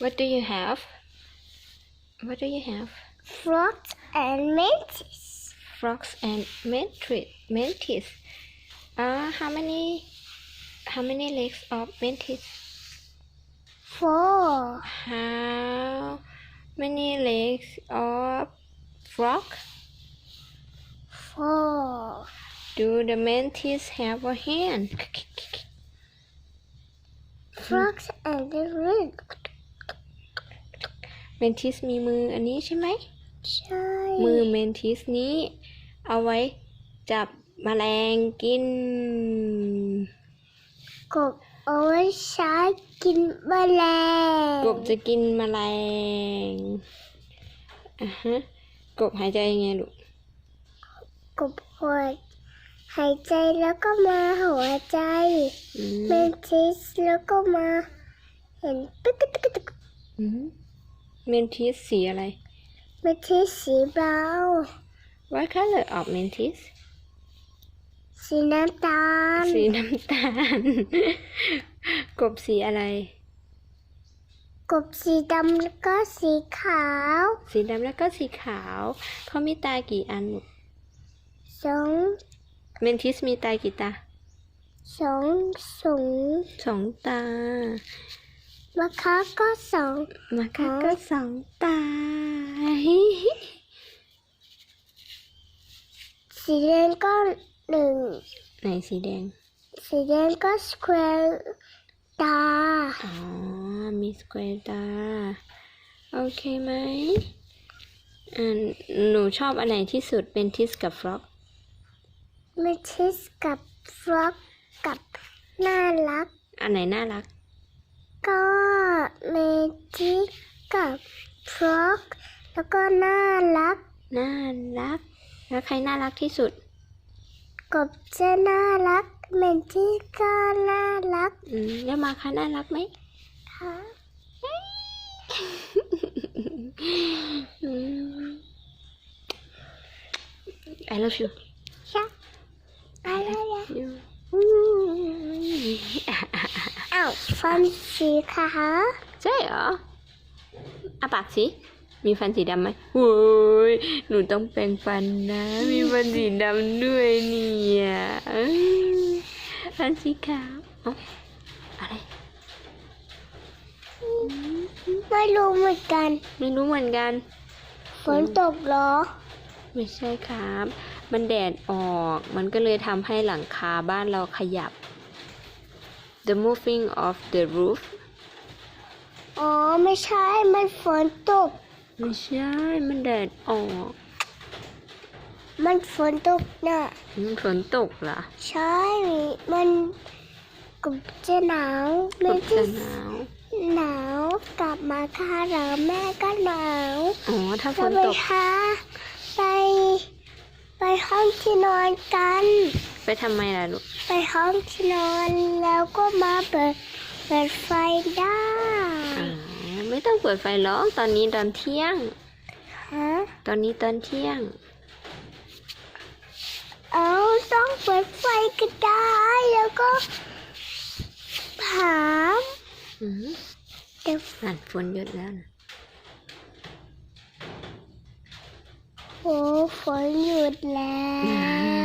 What do you have What do you have frogs and mantis. Frogs and mantis mantis uh, how many how many legs of mantis Four. how many legs of frog Four. do the mantis have a hand Frogs and the ring. Mantis มีมืออันนี้ใช่ไหม ใช่ มือ mantis นี้ เอาไว้จับแมลงกิน กบเอาไว้ใช้กินแมลง กบจะกินแมลงอะฮะ กบหายใจยังไงลูก กบหัวหายใจแล้วก็มาหัวใจอืมเมนทิสแล้วก็มา เห็นตึกตึกตึกตึกอืม เมนทิสสีอะไรเมนทิสสีเบา What color of mantis สีน้ำตาล สีน้ำตาล กบสีอะไร กบสีดำแล้วก็สีขาว สีดำแล้วก็สีขาว เขามีตากี่อันลูกสองเมนทิสมีตากี่ตา สองสองสองตา มะคะก็สองมาค่ะอ๋อก็สองตาสีแดงก็หนึ่งไหนสีแดง สีแดงก็สแควร์ตา อ๋อ มีสแควร์ตา โอเคไหมอ่าหนูชอบอันไหนที่สุดเป็นทิสกับฟล็อกเมทิสกับฟรอกกับน่ารัก อันไหนน่ารัก ก็เมทิสกับฟรอก แล้วก็น่ารัก น่ารัก แล้วใครน่ารักที่สุด กบจะน่ารักเมทิสก็น่ารัก อืมแล้วมาค่ะน่ารักไหมค่ะอืม I love you ใช่อะไรอะ you อ้าวฟันสีขาวใช่เหรออาปากสิ มีฟันสีดำไหมโว้ยหนูต้องแปรงฟันนะ มีฟันสีดำด้วยเนี่ยเอ้ยฟันสีขาวเอ้าอะไร ไม่รู้เหมือนกัน ไม่รู้เหมือนกัน ฝนตกเหรอ ไม่ใช่ครับ มันแดดออก มันก็เลยทำให้หลังคาบ้านเราขยับ The moving of the roof อ๋อ ไม่ใช่ มันฝนตก ไม่ใช่ มันแดดออก มันฝนตกน่ะ มันฝนตกเหรอ ใช่ มันกบจะหนาวกไม่บที่จะหนาว หนาว กลับมาค่ะแล้วแม่ก็หนาวอ๋อ ถ้าฝจะนไปตก หา ไปไปห้องที่นอนกัน ไปทำไมล่ะลูก ไปห้องที่นอนแล้วก็มาเปิดเปิดไฟได้อ๋อไม่ต้องเปิดไฟหรอกตอนนี้ตอนเที่ยง ฮะ ตอนนี้ตอนเที่ยง เอาต้องเปิดไฟก็ได้แล้วก็ถามอืมเดี๋ยวนั่นฝนหยุดแล้วนะ โอ้ฝนหยุดแล้ว